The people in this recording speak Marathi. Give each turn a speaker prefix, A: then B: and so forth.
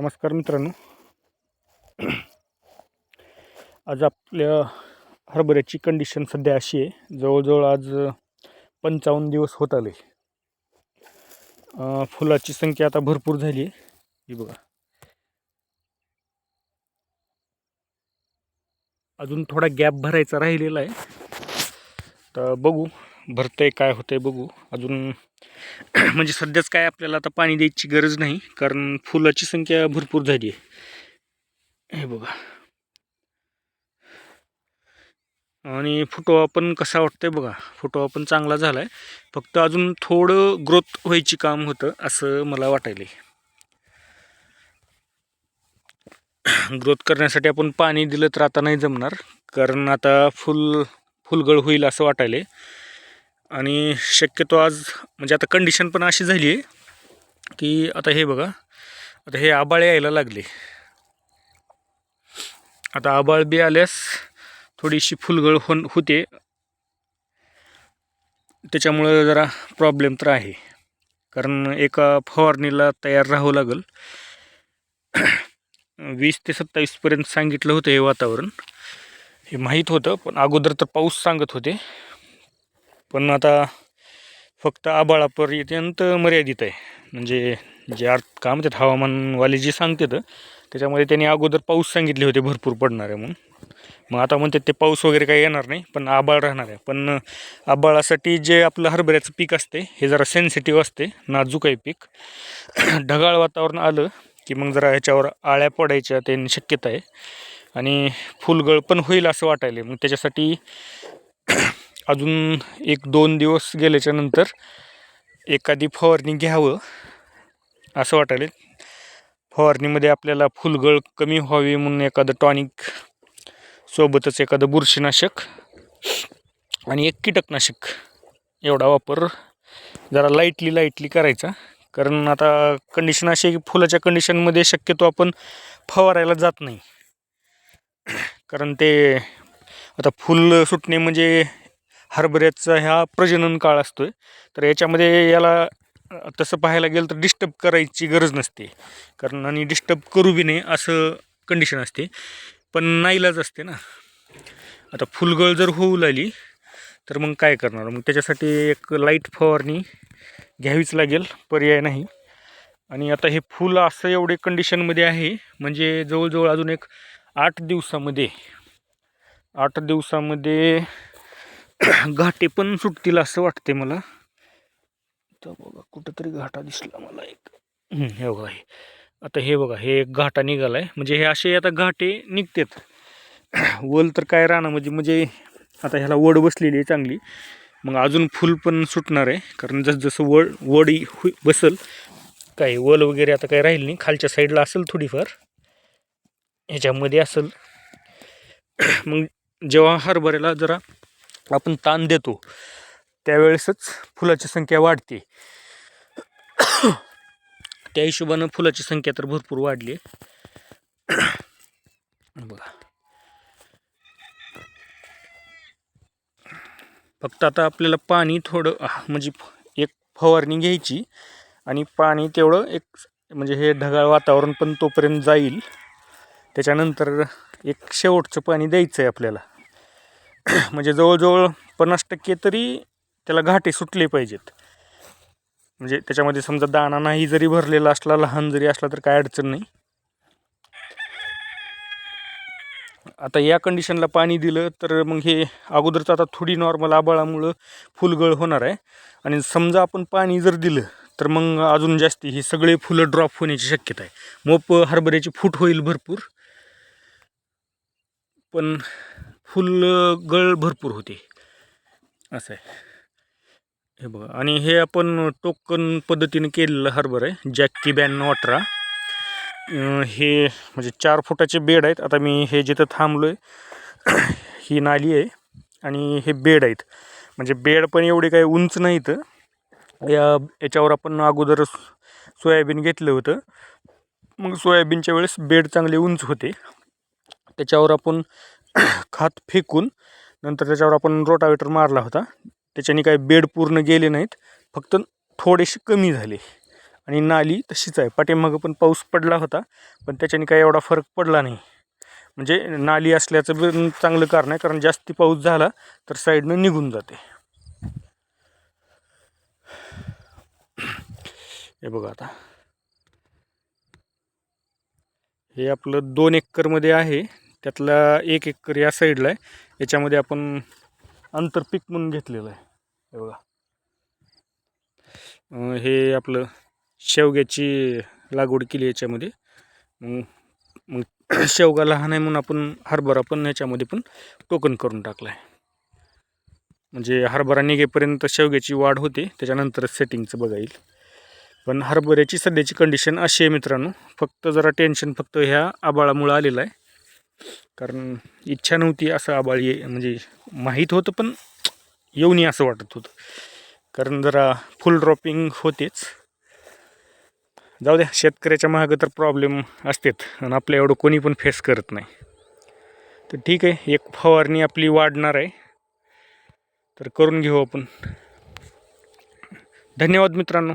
A: नमस्कार मित्रांनो. आज आपल्या हरभऱ्याची कंडिशन सध्या अशी आहे जवळजवळ आज पंचावन्न दिवस होत आले. फुलाची संख्या आता भरपूर झाली आहे. ही बघा. अजून थोडा गॅप भरायचा राहिलेला आहे. तर बघू. भरतंय काय होतंय बघू. अजून म्हणजे सध्याच काय आपल्याला आता पाणी द्यायची गरज नाही कारण फुलाची संख्या भरपूर झाली आहे. हे बघा. आणि फुटवा पण कसा वाटतंय बघा. फुटवा पण चांगला झाला आहे फक्त अजून थोडं ग्रोथ व्हायची काम होतं असं मला वाटायलं ग्रोथ करण्यासाठी आपण पाणी दिलं तर आता नाही जमणार कारण आता फुल फुलगळ होईल असं वाटायले आणि शक्यतो आज म्हणजे आता कंडिशन पण अशी झाली आहे की आता हे बघा आता हे आबाळ यायला लागले. आता आबाळ बी आल्यास थोडीशी फुलगळ होन होते. त्याच्यामुळं जरा प्रॉब्लेम तर आहे. कारण एका फवारणीला तयार राहावं लागेल. वीस ते सत्तावीसपर्यंत सांगितलं होतं हे वातावरण. हे माहीत होतं पण अगोदर तर पाऊस सांगत होते. पण आता फक्त आबाळापर्यंत मर्यादित आहे. म्हणजे जे अर्थ काय म्हणतात हवामानवाले जे सांगतात त्याच्यामध्ये त्यांनी अगोदर पाऊस सांगितले होते भरपूर पडणार आहे म्हणून. मग आता म्हणतात ते पाऊस वगैरे काही येणार नाही पण आबाळ राहणार आहे. पण आबाळासाठी जे आपलं हरभऱ्याचं पीक असते हे जरा सेन्सिटिव्ह असते नाजूक आहे पीक. ढगाळ वातावरण आलं की मग जरा ह्याच्यावर आळ्या पडायच्या ते शक्यता आहे. आणि फुलगळ पण होईल असं वाटायला मग त्याच्यासाठी अजून एक दोन दिवस गेल्याच्यानंतर एखादी फवारणी घ्यावं असं वाटायला फवारणीमध्ये आपल्याला फुलगळ कमी व्हावी म्हणून एखादं टॉनिक सोबतच एखादं बुरशीनाशक आणि एक कीटकनाशक एवढा वापर जरा लाईटली लाईटली करायचा. कारण आता कंडिशन अशी आहे की फुलाच्या कंडिशनमध्ये शक्यतो आपण फवारायला जात नाही. कारण ते आता फुल सुटणे म्हणजे हरभऱ्याचा ह्या प्रजनन काळ असतो आहे तर याच्यामध्ये याला तसं पाहायला गेलं तर डिस्टर्ब करायची गरज नसते. कारण आणि डिस्टर्ब करू बी नाही असं कंडिशन असते. पण नाईलाज असते ना. आता फुलगळ जर होऊ लागली तर मग काय करणार? मग त्याच्यासाठी एक लाइट फवारणी घ्यावीच लागेल. पर्याय नाही. आणि आता हे फुल असं एवढे कंडिशनमध्ये आहे म्हणजे जवळजवळ अजून एक आठ दिवसामध्ये आठ दिवसामध्ये घाटे पण सुटतील असं वाटते मला. तर बघा कुठंतरी घाटा दिसला मला एक. हे बघा हे. आता हे बघा हे एक घाटा निघाला आहे म्हणजे हे असे आता घाटे निघतात. वल तर काय राहणार? म्हणजे म्हणजे आता ह्याला वड बसलेली आहे चांगली. मग अजून फुल पण सुटणार आहे. कारण जसं जसं वड वडी बसल काय वल वगैरे आता काही राहील नाही. खालच्या साईडला असेल थोडीफार. ह्याच्यामध्ये असेल. मग जेव्हा हरभऱ्याला जरा आपण ताण देतो त्यावेळेसच फुलाची संख्या वाढते. त्या हिशोबानं फुलाची संख्या तर भरपूर वाढली. आहे बघा. फक्त आता आपल्याला पाणी थोडं म्हणजे एक फवारणी घ्यायची आणि पाणी तेवढं एक म्हणजे हे ढगाळ वातावरण पण तोपर्यंत जाईल. त्याच्यानंतर एक शेवटचं पाणी द्यायचं आहे आपल्याला. म्हणजे जवळजवळ पन्नास टक्के तरी त्याला घाटे सुटले पाहिजेत. म्हणजे त्याच्यामध्ये समजा दाणा नाही जरी भरलेला असला लहान जरी असला तर काय अडचण नाही. आता या कंडिशनला पाणी दिलं तर मग हे अगोदरचं आता थोडी नॉर्मल आबाळामुळं फुलगळ होणार आहे. आणि समजा आपण पाणी जर दिलं तर मग अजून जास्ती हे सगळे फुलं ड्रॉप होण्याची शक्यता आहे. मोप हरभऱ्याची फूट होईल भरपूर. पण फुलगळ भरपूर होते. असं आहे. हे बघा आणि हे आपण टोकन पद्धतीने केलेलं हरभर आहे जॅकी बॅन वाटरा. हे म्हणजे चार फुटाचे बेड आहेत. आता मी हे जिथं थांबलो आहे ही नाली आहे आणि हे बेड आहेत. म्हणजे बेड पण एवढे काही उंच नाहीत या याच्यावर आपण अगोदर सोयाबीन घेतलं होतं. मग सोयाबीनच्या वेळेस बेड चांगले उंच होते. त्याच्यावर आपण खात फेकून नंतर त्याच्यावर आपण रोटावेटर मारला होता. त्याच्याने काही बेड पूर्ण गेले नाहीत. फक्त थोडेसे कमी झाले. आणि नाली तशीच आहे. पाठीमागं पण पाऊस पडला होता पण त्याच्याने काही एवढा फरक पडला नाही. म्हणजे नाली असल्याचं पण चांगलं कारण आहे. कारण जास्ती पाऊस झाला तर साईडनं निघून जाते. हे बघा आता. हे आपलं दोन एकरमध्ये आहे. त्यातला एक एकर या साईडला आहे. याच्यामध्ये आपण आंतरपीक म्हणून घेतलेलं आहे. हे बघा. हे आपलं शेवग्याची लागवड केली याच्यामध्ये. मग मग शेवगा लहान आहे म्हणून आपण हरभरा पण याच्यामध्ये पण टोकन करून टाकला आहे म्हणजे हरभरा निघेपर्यंत शेवग्याची वाढ होते त्याच्यानंतरच सेटिंगचं बघा येईल. पण हरभऱ्याची सध्याची कंडिशन अशी आहे मित्रांनो फक्त जरा टेन्शन फक्त ह्या आबाळामुळं आलेलं आहे. कारण इच्छा नव्हती असं आबाळ ये म्हणजे माहीत होतं पण येऊ नये असं वाटत होतं. कारण जरा फुल ड्रॉपिंग होतेच. जाऊ द्या शेतकऱ्याच्या मागं तर प्रॉब्लेम असतेच. आणि आपल्या एवढं कोणी पण फेस करत नाही. तर ठीक आहे एक फवारणी आपली वाढणार आहे. तर करून घेऊ आपण. धन्यवाद मित्रांनो.